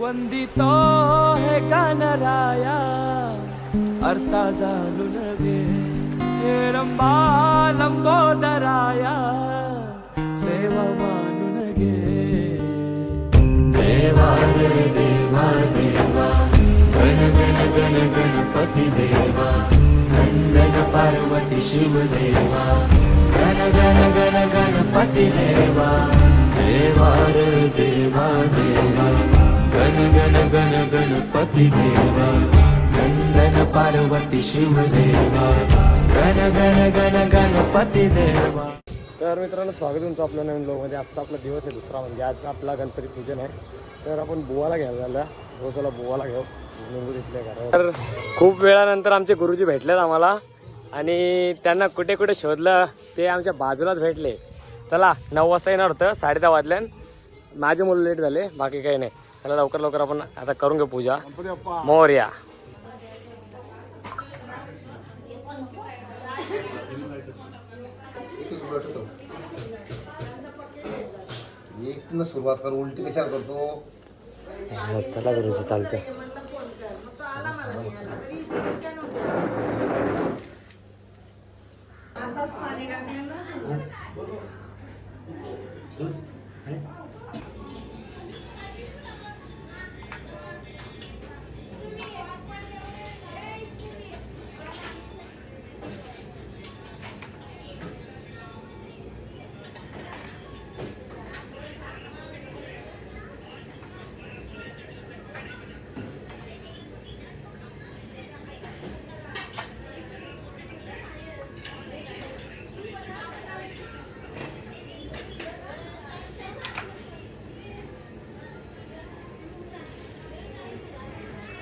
वंदितो हे कानराया अर्था जाणून गे हे रंबा लंबोदराया सेवा मानून गे देवा रे देवा देवा गण गण गण गणपती देवा नंदन पार्वती शिवदेवा गण गण गण गणपती देवा देवा रे देवा देवा. गण गण गण गणपती देवा नंदन पार्वती शिवदेवा. गण गण गण गणपती देवा तर मित्रांनो स्वागत तुमचं आपल्या नवीन ब्लॉगमध्ये आजचा आपला दिवस आहे दुसरा म्हणजे आज आपला गणपती पूजन आहे. तर आपण बुवाला घ्यायला झाला रोजाला बुवाला घेऊ. तिथल्या तर खूप वेळानंतर आमचे गुरुजी भेटलेत आम्हाला. आणि त्यांना कुठे कुठे शोधलं ते आमच्या बाजूलाच भेटले. चला नऊ वाजता येणार होतं साडे दहा वाजल्यान. माझे मुलं लेट झाले बाकी काही नाही. चला लवकर लवकर आपण आता करून घेऊ पूजा मोर्या. सुरुवात कर उलटी कशाला करतो? हो, चला गुरुजी चालते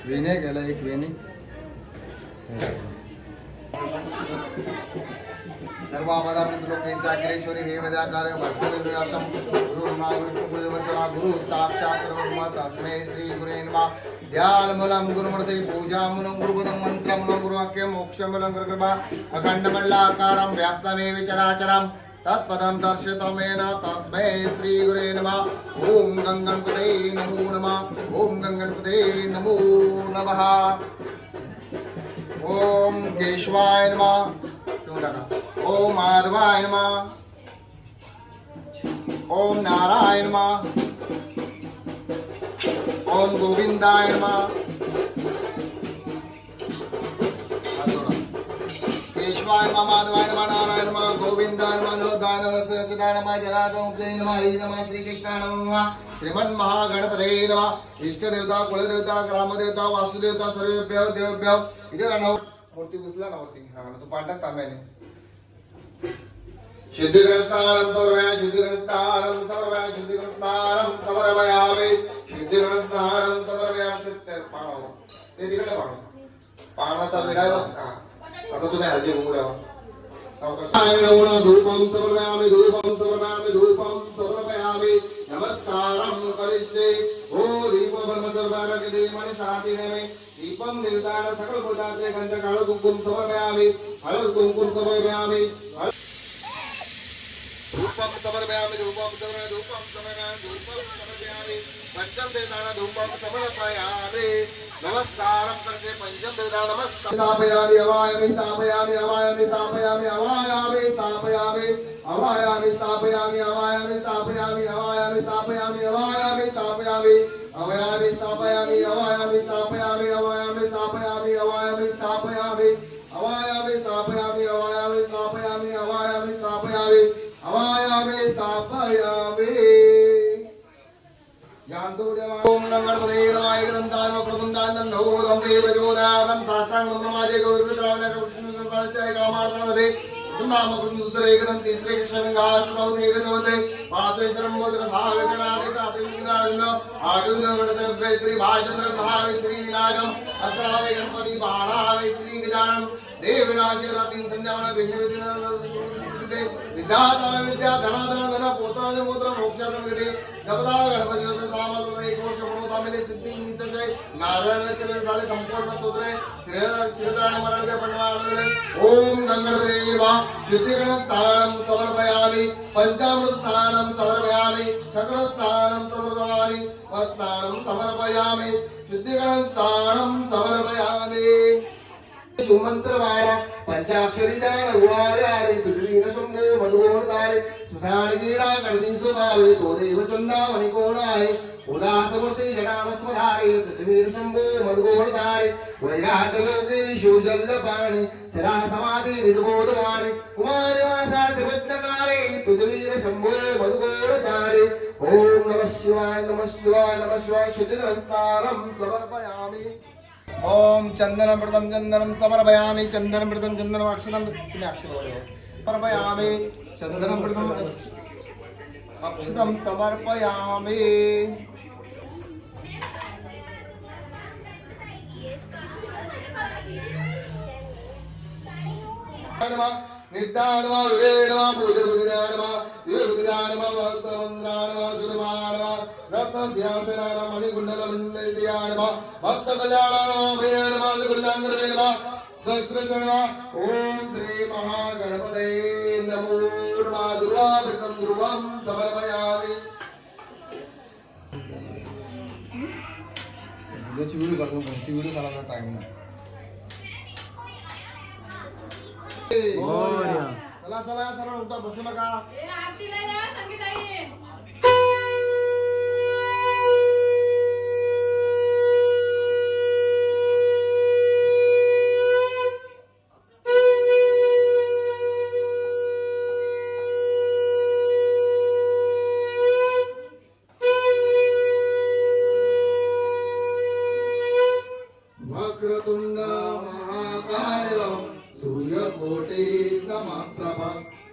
वेणे गेला एक वेणे सर्व आपादापर्यंत लोक अखिलेश्वरी हे वद्याकार भास्कर गुरु मा विष्णु गुरु साक्षात ब्रह्म तस्मै श्री गुरे मा ध्यान मूलम गुरुमूर्ति पूजा मूलम गुरुपदम मंत्र मूलम गुरुकृपा अखंड मंडलाकारं व्याप्तमेव चराचरम् तत्पदं दर्शितमेन तस्मै श्री गुरे नमः। ॐ गङ्गणपते नमो नमः। ॐ गङ्गणपते नमो नमः। ॐ केशवाय नमः। ठेवून टाका ॐ माधवाय नमः। ॐ नारायण नमः। ॐ गोविंदाय नमः। केशवाय नमः माधवाय नमः नारायण नमः गोविंदाय नमः नरोदाय नमः सच्चिदाय नमः जनार्दन मुक्ते नमः हरी श्रीकृष्णाय महागणपते इष्टदेवता कुलदेवता ग्रामदेवता वासुदेवता सर्वेभ्य देवभ्य इथे नव मूर्ती पुसला ना वरती हा तो पाठक तांब्याने शुद्धिग्रस्तानं समर्पया शुद्धिग्रस्तानं समर्पया शुद्धिग्रस्तानं समर्पयामि शुद्धिग्रस्तानं समर्पयामि ते ते तिकडे पाणं पानाचा विडा ధూపం సమర్పయామి ధూపం సమర్పయామి ధూపం సమర్పయామి నమస్కారం కలిస్తే ఓ దీప బ్రహ్మ సర్వారక దీమని సాధినమే దీపం నిర్దాన సకల పుజాత్రే గంధ కళ కుంకుం సమర్పయామి హళ కుంకుం సమర్పయామి ధూపం సమర్పయామి ధూపం సమర్పయ ధూపం సమర్పయామి ధూపం సమర్పయామి పంచం నిర్దాన ధూపం సమర్పయామి धूपं समर्पयामि धूपं तापयामि पंचम तापयामि धूपं समर्पयामि नमस्कारं करते पंचम तापयामि नमस्कार स्थापयामि अवायामि स्थापयामि अवायामि स्थापयामि अवायामि स्थापयामि अवायामि स्थापयामि अवायामि स्थापयामि अवायामि स्थापयामि अवायामि स्थापयामि अवायामि स्थापयामि अवायामि स्थापयामि अवायामि स्थापयामि अवायामि स्थापयामि अवायामि स्थापयामि अवायामि स्थापयामि अवायामि स्थापयामि अवायामि स्थापयामि जानतो देवा ओम गणपते नमाय गणताय प्रथमदान नमो गंगे प्रचोदयानं साष्टांग नमाजे गौरव श्रावण कृष्ण संतानस्य कामार्थानदे नाम कृष्ण सुतरे गणंति श्री कृष्ण गंगाश्रौ देवते पापेश्वरं मोदर भावगणादे साते विनायन आडुद वडद्रव्ये श्री भाजन्द्र भावे श्री विनायकम अत्रावे गणपति बारावे श्री गजानन देव विनाशे रातीन संजावन भिन्न विद्याधन विद्या धनाधन धन पोत्राज पोत्र मोक्षाधन विदे जगदा गणपती होते सामाज एक वर्ष म्हणून आम्ही सिद्धी निष्ठे नारायण केले झाले संपूर्ण स्तोत्रे श्रीधराने मराठी पण ओम गंगणदेवा सिद्धिगण स्थानं समर्पयामि पंचामृत स्थानं समर्पयामि चक्र स्थानं समर्पयामि वस्तानं समर्पयामि सिद्धिगण स्थानं समर्पयामि സുമന്ത്രമാണ് പഞ്ചാക്ഷരിതാണ് ഉവാരാരി പിതൃഹീനശുണ്ട് മധുകോണതാരി ശ്മശാന കീടാ കടതീസുമാവി തോദൈവചുണ്ടാ മണികോണായി ഉദാസമൂർത്തി ജടാമസ്മധാരി പൃഥ്വീർശുംബ് മധുകോണതാരി വൈരാട്ടലോകി ശൂജല്ലപാണി സദാ സമാധി നിരുബോധമാണ് കുമാരവാസ ത്രിപത്നകാലേ പൃഥ്വീര ശംഭു മധുകോണതാരി ഓം നമ ശിവായ നമ ശിവായ നമ ശിവായ ശുദ്ധിനസ്താരം സമർപ്പയാമി. पृथ्वीर शंभो मधुवर्तारे ओम नमः शिवाय नमः शिवाय नमः शिवाय शुद्धिरस्तारं समर्पयामि ओम चंदनमृतं चंदनं समर्पयामि चंदनमृतं चंदनम् अक्षरं तुम्ही अक्षर वदव. समर्पयामि चंदनमृतं अक्षतं समर्पयामि नित्यानवा विवेणवा पूजबुद्धिदानवा रत्नस्यासनाना मणिकुण्डलमण्डितयानवा भक्तकल्याणानवा भयणवा कुल्लाङ्गरवेणवा सहस्रचरणवा ॐ श्री महागणपतये नमो नमः. दुर्वाभृतं ध्रुवं समर्पयामि व्हिडिओ काढून व्हिडिओ काढायचा टाइम नाही चला चला सर्व उठा बसू नका.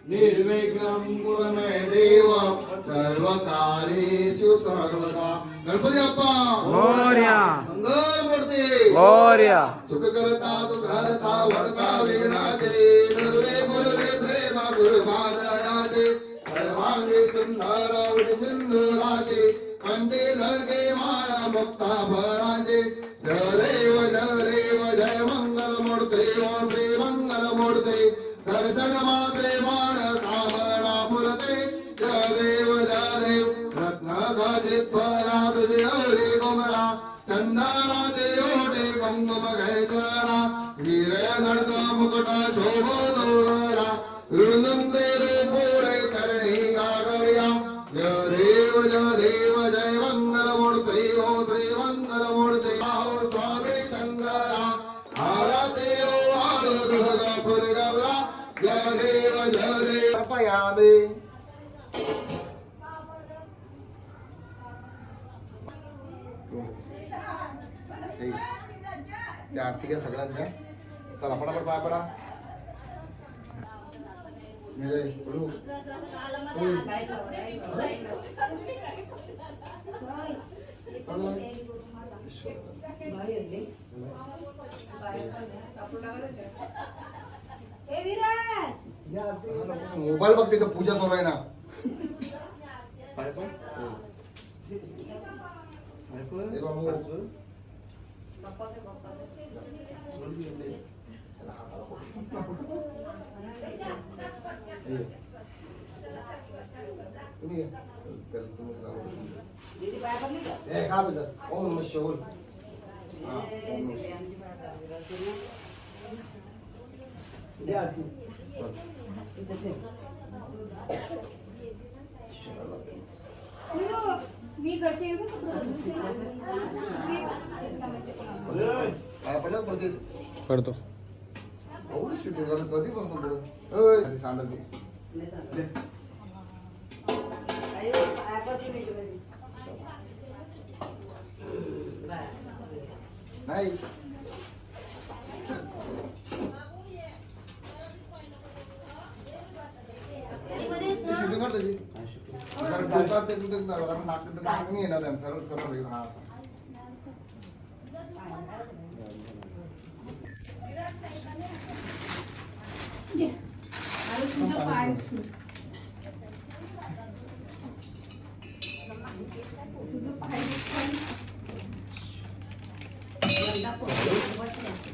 निर्विघ्नं कुरु मे देव सर्वकार्येषु सर्वदा. गणपती बाप्पा मोर्या मोर्या सुख करता सुख हरता वरता विघ्नाचे गुरुवे गुरुवे प्रेम गुरु महाराजाचे सर्वांगी सुंदर उडी सिंधुराचे कंठी झळके माळा मुक्ता फळाचे. जय देव जय देव जय मंगल मूर्ते श्री मंगल मूर्ते. दर्शन मात्रे बाण कामना पुरते जय देव जय देव रत्न गजित पडा मेरे उडू. उडू. मोबाईल बघ तिथं पूजा सुरू आहे ना बाबू. मी घरचे येऊ काय पडलं पडते. पडतो एवढी शूटिंग करत कधी बसून पडत ओय खाली सांडत ते. दे. नाही शूटिंग करतो जी कारण डोक्यात ते कुठे कारण नाक नाक नाही येणार त्यांना सरळ सरळ होईल हा असं पाय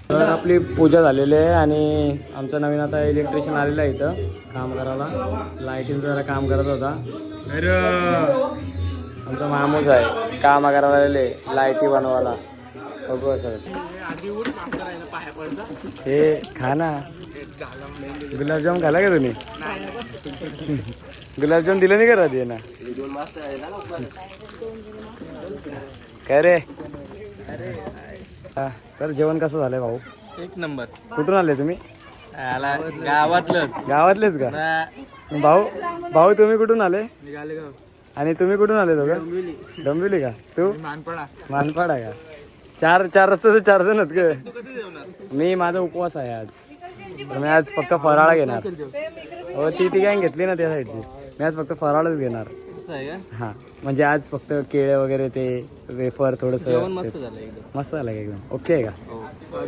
तर आपली पूजा झालेली आहे आणि आमचं नवीन आता इलेक्ट्रिशियन आलेलं आहे इथं. काम करायला. लाईटिंग जरा काम करत होता. आमचा मामूस आहे. काम करायला आलेले. लाईटी बनवायला. बघू सर हे खाना गुलाबजाम खाला का तुम्ही? गुलाबजाम दिलं नाही का राधी ना काय रे? तर जेवण कसं झालंय भाऊ? एक नंबर. कुठून आले तुम्ही? गावातलं. गावातलेच का? भाऊ भाऊ तुम्ही कुठून आले? आणि तुम्ही कुठून आले दोघं? डोंबिवली. का? तू? मानपडा. मानपाडा का? चार चार रस्ते चार जण आहेत का मी माझा उपवास आहे आज. तर मी आज फक्त फराळा घेणार. हो ती ती गॅंग घेतली ना त्या साईडची. मी आज फक्त फराळच घेणार. असं आहे का? हा म्हणजे आज फक्त केळे वगैरे ते वेफर थोडस मस्त झालं एकदम. ओके आहे का? हो. तर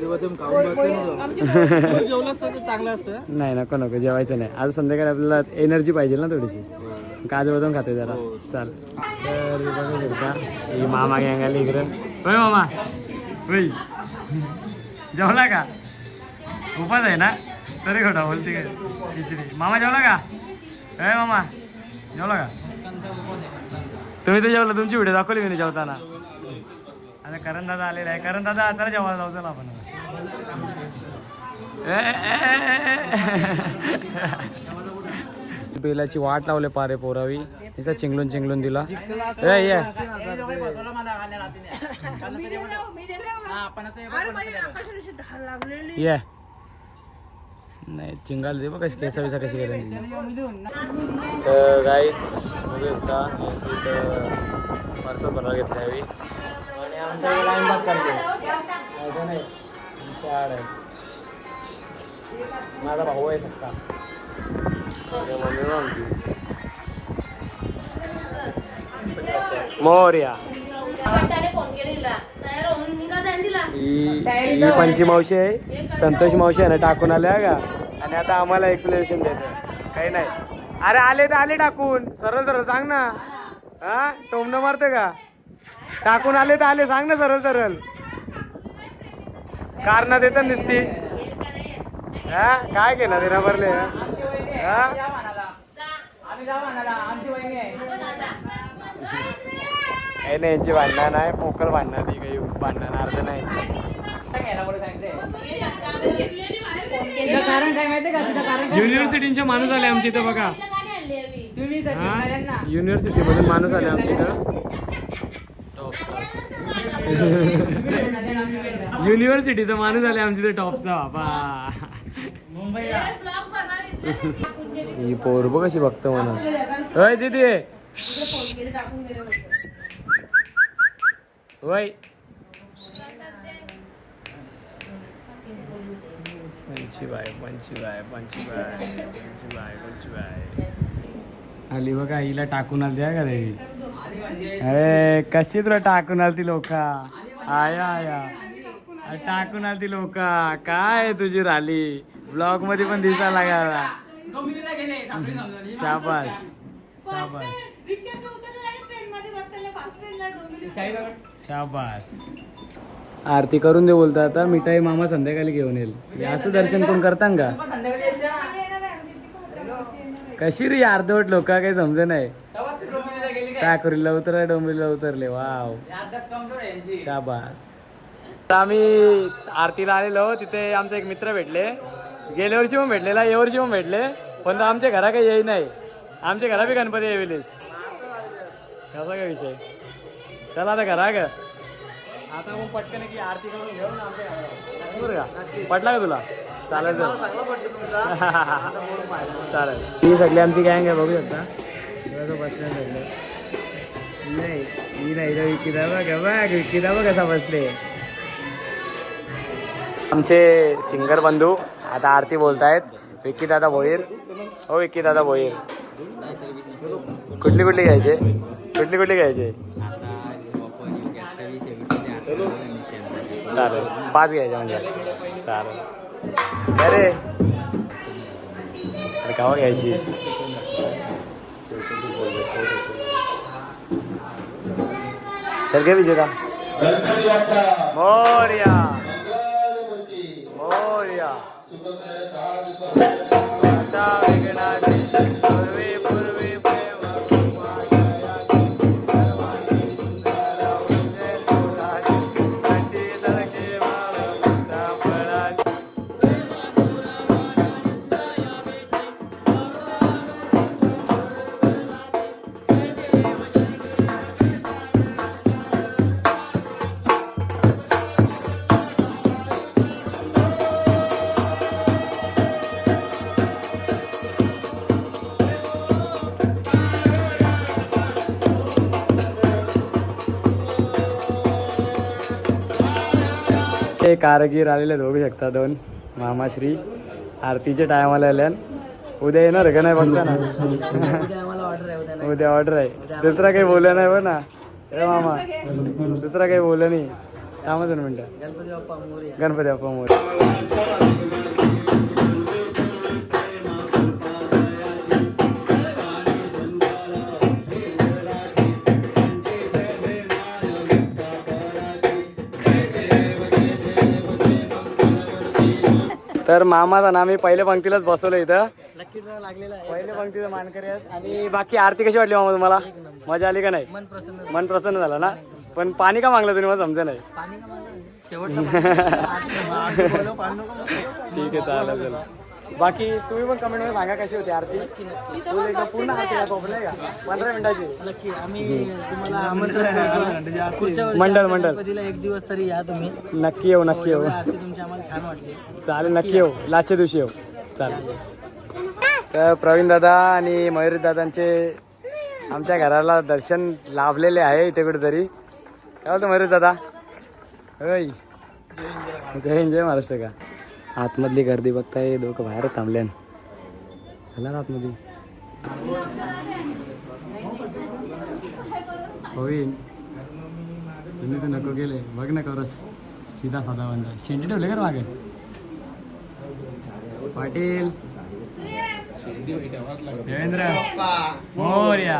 नाही नको नको जेवायचं नाही. आज संध्याकाळी आपल्याला एनर्जी पाहिजे ना थोडीशी. काजू बदाम खातोय जरा. चाल. तर हे बघू शकता ही मामा गँग आली इकडं. होय मामा. होय. जेवला का? उपास आहे ना? तरी खोटा बोलते काय? खिचडी. मामा जेवला का? होय मामा जेवला का? तुम्ही तर जेवला तुमची व्हिडिओ दाखवली मी जेवताना. आता करण दादा आलेला आहे. करण दादा आता जेवायला जाऊ चला आपण. बेलाची वाट लावले पारे पोरावी. तिचा चिंगलून चिंगलून दिला. ए, ये. ये. नाही चिंगाल दे बघ कशी केसा बिसा कशी करायची तर गाईच बघू शकता यांची इथं पार्सल बनवा घेतली हवी आणि आमच्या इकडे लाईन आहे. माहिती नाही आमची आड आहे. माझा भाऊ आहे सक्का माझ्या मम्मीनं आमची मोर्या. ही ही पंची मावशी आहे संतोष मावशी आहे ना टाकून आल्या का आणि आता आम्हाला एक्सप्लेनेशन देते काही नाही. अरे आले तर आले टाकून. सरळ सरळ सांग ना. हा? टोमणं मारते का? टाकून आले तर आले. सांग ना सरळ सरळ. कारण देतात नुसती. हा? काय केलं ते भरले हा? काही नाही यांची भांडणं नाही पोकळ भांडणं ती काही भांडणं अर्ध नाही. युनिव्हर्सिटीचे माणूस आले आमच्या इथं बघा. युनिव्हर्सिटी मधून माणूस आले आमच्या इथं. युनिव्हर्सिटीचा माणूस आले आमच्या इथे टॉपचा बाबा. ही पोर बघ कशी बघतो म्हणा अय दीदी. होय. पंची बाय पंची बाय पंची बाय बाय बाय आली बघा हिला टाकून आली आहे का देवी अरे कशी तुला टाकून आली ती लोक? आया आया. टाकून आली ती लोक. काय तुझी राली? ब्लॉगमध्ये पण दिसायला लागला. शाबास. शाबास. शाबास. आरती करून दे बोलता आता. मिठाई मामा संध्याकाळी घेऊन येईल. असं दर्शन कोण करता का? कशी रे अर्धवट लोक काही समज नाही. टाकुरीला उतरले डोंबरीला उतरले. वाव. शाबास. आम्ही आरतीला आलेलो. तिथे आमचे एक मित्र भेटले. गेल्या वर्षी पण भेटलेला या वर्षी पण भेटले. पण तो आमच्या घरा काही येई नाही. आमच्या घरा बी गणपती येविलेस कसा काय विषय? चला आता घरा ग. आता मग पटकन की आरती करून घेऊ ना आमच्या. बरं का? पटला का तुला? चालेल चल चालेल. ही सगळी आमची गँग आहे बघू शकता. कसं बसले सगळे नाही ही नाही तर विकिदा बघ बघ विकिदा बघ कसा बसले. आमचे सिंगर बंधू आता आरती बोलतायत. विक्की दादा भोईर. हो विक्की दादा भोईर. कुठली कुठली घ्यायचे? कुठली कुठली घ्यायचे? चालेल. पाच घ्यायचे म्हणजे. चालेल. अरे अरे कावा घ्यायची. चल घे विजेता. मोर्या. हे कारगीर आलेले बघू शकता दोन मामाश्री आरतीच्या टायमाला आल्यान उद्या येणार का नाही बघता ना? उद्या ऑर्डर आहे. दुसरा काही बोललं नाही बघ ना. ए मामा दुसरा काही बोललं नाही. थांबा दोन मिनटं. गणपती बाप्पा मोरे तर मामाचा ना मी पहिल्या पंक्तीलाच बसवलं इथं. पहिल्या पंक्तीचं मानकरी आहेत. आणि बाकी आरती कशी वाटली मामा तुम्हाला? मजा आली का नाही? मन प्रसन्न झालं. ना? पण पाणी का मागलं तुम्ही मला समजा नाही. ठीक आहे चालेल चला बाकी तुम्ही पण कमेंटमध्ये सांगा कशी होती आरती. पूर्ण आरती का? पंधरा मिनिटाची. नक्की आम्ही तुम्हाला आमंत्रण करतो. पुढच्या वर्षी मंडळ, आमच्या मंडळ. गणपतीला एक दिवस तरी या तुम्ही. नक्की येऊ नक्की येऊ. एवढी आरती तुमची आम्हाला छान वाटली. चालेल नक्की येऊ. लास्टच्या दिवशी येऊ. चालेल. तर प्रवीण दादा आणि मयूर दादांचे आमच्या घराला दर्शन लाभलेले आहे इथे कुठेतरी. काय बोलतो मयूर दादा? होय. जय हिंद जय महाराष्ट्र का? आतमधली गर्दी बघताय लोक बाहेर थांबल्यान. चला ना आतमध्ये. होईन तुम्ही तर नको गेले. बघ ना करस. सीधा साधा बंदा. शेंडी ठेवले का रे मागे? पाटील. देवेंद्र. मोर्या.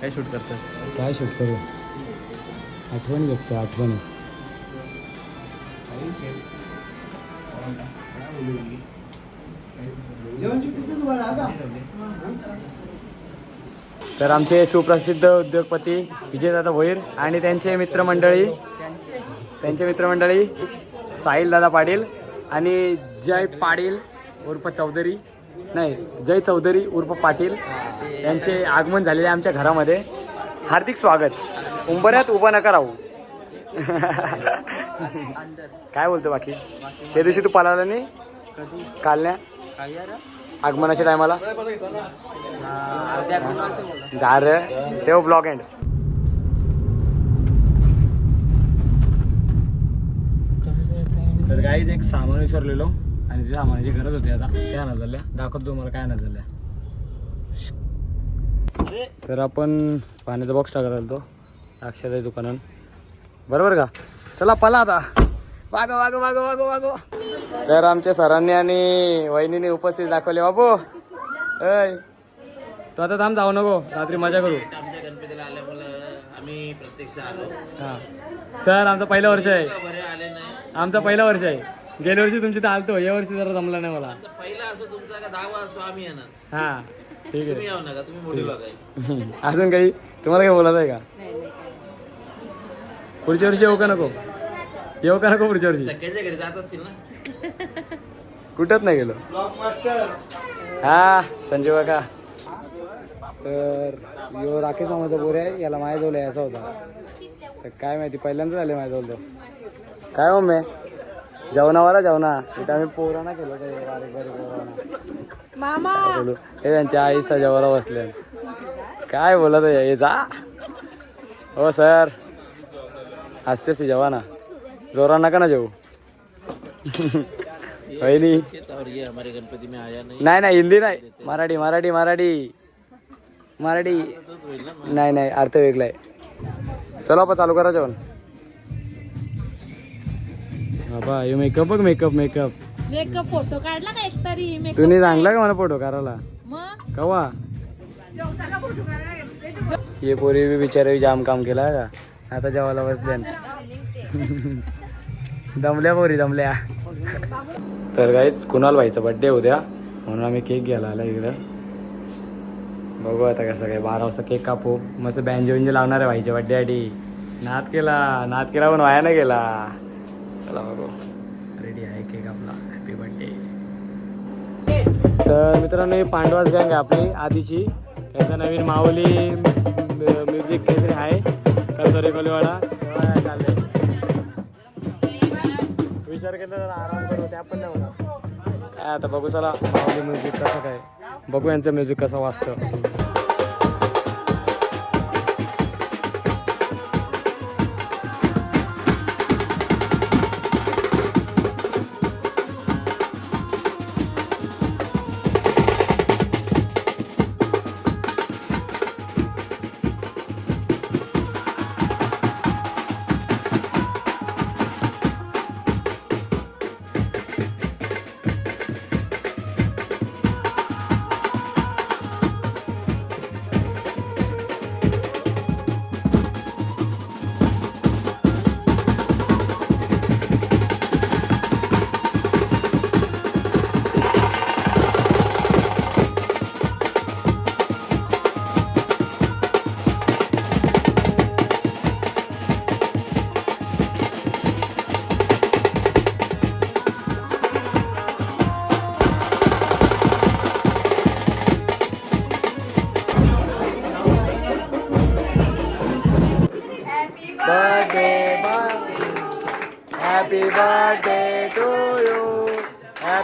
काय शूट करतात काय शूट करू? आठवणी जगतो आठवणी. तर आमचे सुप्रसिद्ध उद्योगपती विजयदादा भोईर आणि त्यांचे मित्रमंडळी त्यांचे मित्रमंडळी साहिल दादा पाटील आणि जय पाटील उर्फ चौधरी. नाही जय चौधरी उर्फ पाटील यांचे आगमन झालेले आमच्या घरामध्ये. हार्दिक स्वागत. उंबऱ्यात उभं नका राहू. काय बोलतो बाकी? त्या दिवशी तू पालाला नाही? कालण्या? आगमनाच्या टायमाला? जा रे तेव्हा ब्लॉग एंड तर गाईज एक सामान विसरलेलो. आणि ते सामानाची गरज होती आता ते आणत झाल्या दाखवतो तुम्हाला काय आणत झाल्या तर आपण पाण्याचा बॉक्स टाकायला आलतो अक्षरच्या दुकानात. बरोबर का? चला पला आता. वागो वागो वागो वागो वागो. तर आमच्या सरांनी आणि वहिनीने उपस्थित दाखवले बाबू ऐ तू आता थांब जाऊ नको. रात्री मजा करू. आमच्या गणपतीला आल्यामुळं आम्ही प्रत्यक्ष आलो. हा. सर आमचं पहिलं वर्ष आहे. आमचं पहिलं वर्ष आहे. गेल्या वर्षी तुमची तर आलतो या वर्षी जरा जमला नाही मला. पहिला असो तुमचा का दहावा असो आम्ही येणार. हा ठीक तुम्ही आहे येऊ नका तुम्ही मोठी लोक आहे अजून काही? तुम्हाला काही बोलायचं आहे का? पुढच्या वर्षी येऊ का नको? येऊ का नको पुढच्या वर्षी? सगळ्याच्या घरी जात असतील ना. कुठंच नाही गेलो. हा संजीव काका. तर यो राकेश मामाचा बोर आहे याला माझ्याजवळ यायचा होता. तर काय माहिती पहिल्यांदा झाले माझ्याजवळ तो काय हो मे जेवणावाला जेवणा. इथं आम्ही पोराना केलो बारीक बारीक बोलू. हे त्यांच्या आईचा जेवायला बसले. काय बोलत आहे हे जा. हो सर. हसतेस जेवा ना जोरा नका ना जेवू वहिनी नहीं नाही नाही हिंदी नाही. मराठी मराठी मराठी. मराठी. नाही नाही अर्थ वेगळा आहे. चला आपण चालू करा जेवण. बाबा हे मेकअप बघ मेकअप मेकअप मेकअप फोटो काढला का एक तरी मेकअप तुम्ही चांगला का मला फोटो करायला मग? कवा? ये पोरी बी बिचारे जाम काम केला का? आता जेवायला बसल्या दमल्या पोरी दमल्या. तर काहीच कुणाल व्हायचा बड्डे उद्या. म्हणून आम्ही केक घ्यायला आला इकडं. बघू आता कसं काय बारा वाजता केक कापू. मस्त बँजो बिंजो लावणार आहे व्हायच्या बड्डेसाठी नाद केला नाद केला पण वाया नाही गेला. चला बघू. रेडी आहे केक आपला. हॅपी बर्थडे तर मित्रांनो ही पांडवास गँग आहे आपली आधीची. त्याचं नवीन माऊली म्युझिक काहीतरी आहे. कलसरी कोलीवाडा चाललंय विचार केला तर आराम करू त्या पण नाही होणार. काय आता बघू चला माऊली म्युझिक कसं काय. बघू यांचं म्युझिक कसं वाजतं.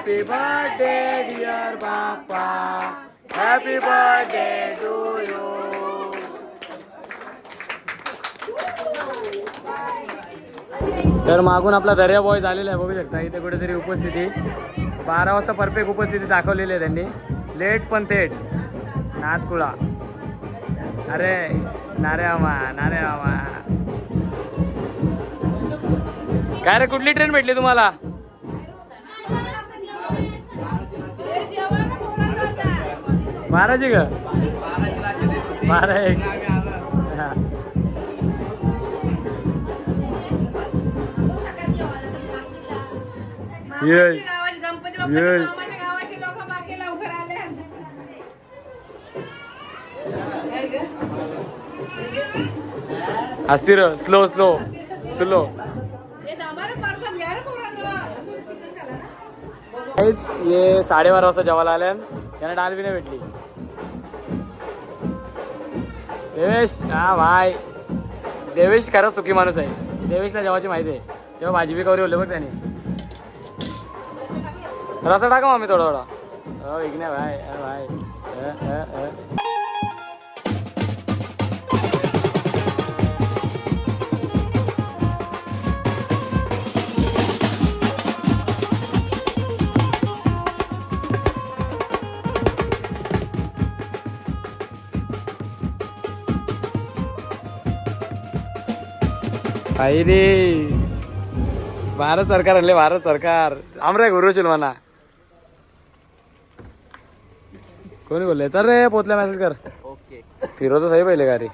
Happy birthday, dear Papa. Happy birthday to you. तर मागून आपला दर्या बॉय झालेला आहे बघू शकता. इथे कुठेतरी उपस्थिती. बारा वाजता परफेक्ट उपस्थिती दाखवलेली आहे त्यांनी. लेट पण थेट. नाथकुळा अरे नारे मामा नारे मामा काय रे कुठली ट्रेन भेटली तुम्हाला? लवकर आले. काय ग? अस्थिर स्लो स्लो. स्लो. हे हे साडेबारा वाजता जेवायला आल्या त्यांना डाल बी नाही भेटली. देवेश हा भाय देवेश खरंच सुखी माणूस आहे. देवेशला जेव्हाची माहिती आहे. तेव्हा भाजी बी कवरी होले बघ त्याने. रसा टाका आम्ही थोडा थोडा. हो इग्ने भाय अ भाय काही रे. भारत सरकार आणले भारत सरकार. आमरे गुरुशील म्हणा कोणी बोलले? चल रे पोचल्या मेसेज कर. ओके फिरवतो सही पहिले गाडी